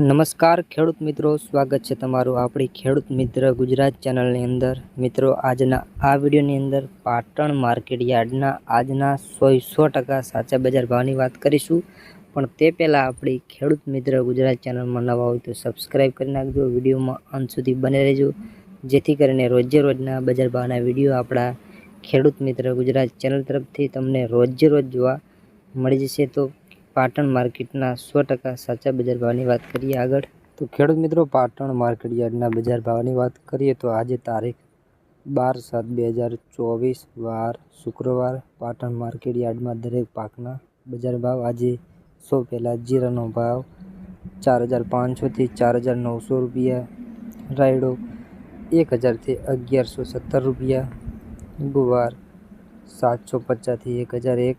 નમસ્કાર, ખેડૂત મિત્રો, સ્વાગત છે તમારું આપણી ખેડૂત મિત્ર ગુજરાત ચેનલની અંદર. મિત્રો, આજના આ વિડીયોની અંદર પાટણ માર્કેટ યાર્ડના આજના સો સો ટકા સાચા બજાર ભાવની વાત કરીશું. પણ તે પહેલાં આપણી ખેડૂત મિત્ર ગુજરાત ચેનલમાં નવા હોય તો સબસ્ક્રાઈબ કરી નાખજો. વિડીયોમાં અંત સુધી બને રહેજો. જેથી કરીને રોજે રોજના બજાર ભાવના વીડિયો આપણા ખેડૂત મિત્ર ગુજરાત ચેનલ તરફથી તમને રોજે રોજ જોવા મળી જશે. તો પાટણ માર્કેટના સો ટકા સાચા બજાર ભાવની વાત કરીએ આગળ. તો ખેડૂત મિત્રો, પાટણ માર્કેટ યાર્ડના બજાર ભાવની વાત કરીએ તો આજે તારીખ બાર સાત બે હજાર ચોવીસ, વાર શુક્રવાર પાટણ માર્કેટ યાર્ડમાં દરેક પાકના બજાર ભાવ આજે સૌ પહેલાં જીરાનો ભાવ ચાર હજાર પાંચસોથી ચાર હજાર નવસો રૂપિયા, રાયડો એક હજારથી અગિયારસો સત્તર રૂપિયા, ગુવાર સાતસો પચાસથી એક હજાર એક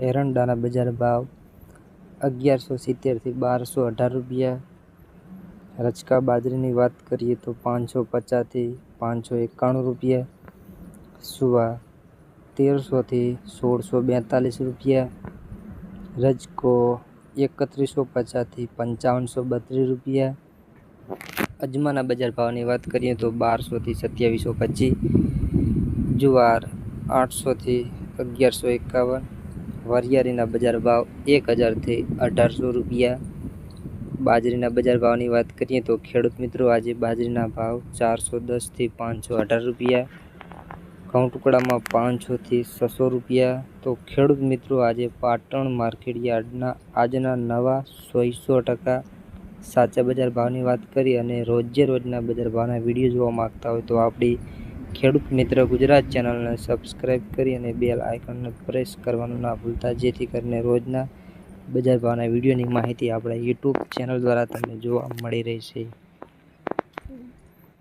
એરંડાના બજાર ભાવ અગિયારસો સિત્તેરથી બારસો અઢાર રૂપિયા. રચકા બાજરીની વાત કરીએ તો પાંચસો પચાસથી પાંચસો એકાણું રૂપિયા. સુવા તેરસોથી સોળસો બેતાલીસ રૂપિયા. રજકો એકત્રીસો પચાસથી પંચાવનસો બત્રીસ રૂપિયા. અજમાના બજાર ભાવની વાત કરીએ તો બારસોથી સત્યાવીસો પચીસ. જુવાર આઠસોથી અગિયારસો એકાવન. વરિયાળીના બજાર ભાવ એક હજારથી અઢારસો રૂપિયા. બાજરીના બજાર ભાવની વાત કરીએ તો ખેડૂત મિત્રો આજે બાજરીના ભાવ ચારસો દસથી પાંચસો અઢાર રૂપિયા. ઘઉં ટુકડામાં પાંચસોથી છસો રૂપિયા. તો ખેડૂત મિત્રો આજે પાટણ માર્કેટ યાર્ડના આજના નવા સોળસો ટકા સાચા બજાર ભાવની વાત કરી અને રોજે રોજના બજાર ભાવના વીડિયો જોવા માગતા હોય તો આપણી ખેડૂત મિત્ર ગુજરાત ચેનલને સબસ્ક્રાઈબ કરી અને બેલ આઇકનને પ્રેસ કરવાનું ના ભૂલતા, જેથી કરીને રોજના બજાર ભાવના વિડીયોની માહિતી આપણા યુટ્યુબ ચેનલ દ્વારા તમને જોવા મળી રહેશે.